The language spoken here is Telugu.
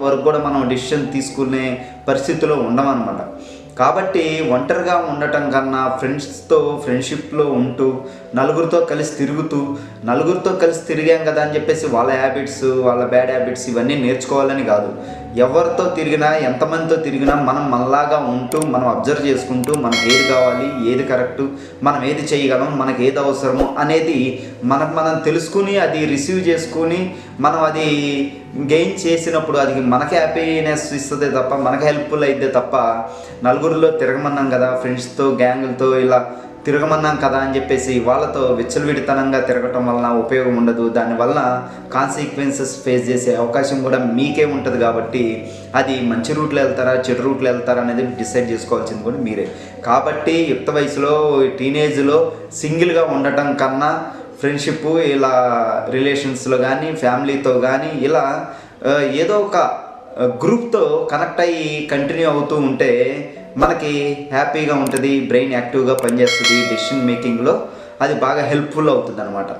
వరకు కూడా మనం డిసిషన్ తీసుకునే పరిస్థితిలో ఉండమన్నమాట కాబట్టి ఒంటరిగా ఉండటం కన్నా ఫ్రెండ్స్తో ఫ్రెండ్షిప్లో ఉంటూ నలుగురితో కలిసి తిరుగుతూ నలుగురితో కలిసి తిరిగాం కదా అని చెప్పేసి వాళ్ళ హ్యాబిట్స్ వాళ్ళ బ్యాడ్ హ్యాబిట్స్ ఇవన్నీ నేర్చుకోవాలని కాదు. ఎవరితో తిరిగినా ఎంతమందితో తిరిగినా మనం మనలాగా ఉంటూ మనం అబ్జర్వ్ చేసుకుంటూ మనకు ఏది కావాలి ఏది కరెక్ట్ మనం ఏది చేయగలం మనకి ఏది అవసరము అనేది మనకు మనం తెలుసుకుని అది రిసీవ్ చేసుకుని మనం అది గెయిన్ చేసినప్పుడు అది మనకి హ్యాపీనెస్ ఇస్తుంది తప్ప మనకి హెల్ప్ఫుల్ అయితే తప్ప నలుగురు నలుగురిలో తిరగమన్నాం కదా ఫ్రెండ్స్తో గ్యాంగులతో ఇలా తిరగమన్నాం కదా అని చెప్పేసి వాళ్ళతో విచ్చలవిడితనంగా తిరగటం వలన ఉపయోగం ఉండదు. దానివల్ల కాన్సిక్వెన్సెస్ ఫేస్ చేసే అవకాశం కూడా మీకే ఉంటుంది కాబట్టి అది మంచి రూట్లో వెళ్తారా చెడు రూట్లో వెళ్తారా అనేది డిసైడ్ చేసుకోవాల్సింది కూడా మీరే. కాబట్టి యుక్త వయసులో టీనేజ్లో సింగిల్గా ఉండటం కన్నా ఫ్రెండ్షిప్ ఇలా రిలేషన్స్లో కానీ ఫ్యామిలీతో కానీ ఇలా ఏదో ఒక గ్రూప్తో కనెక్ట్ అయ్యి కంటిన్యూ అవుతూ ఉంటే మనకి హ్యాపీగా ఉంటుంది బ్రెయిన్ యాక్టివ్గా పనిచేస్తుంది డెసిషన్ మేకింగ్లో అది బాగా హెల్ప్ఫుల్ అవుతుంది అనమాట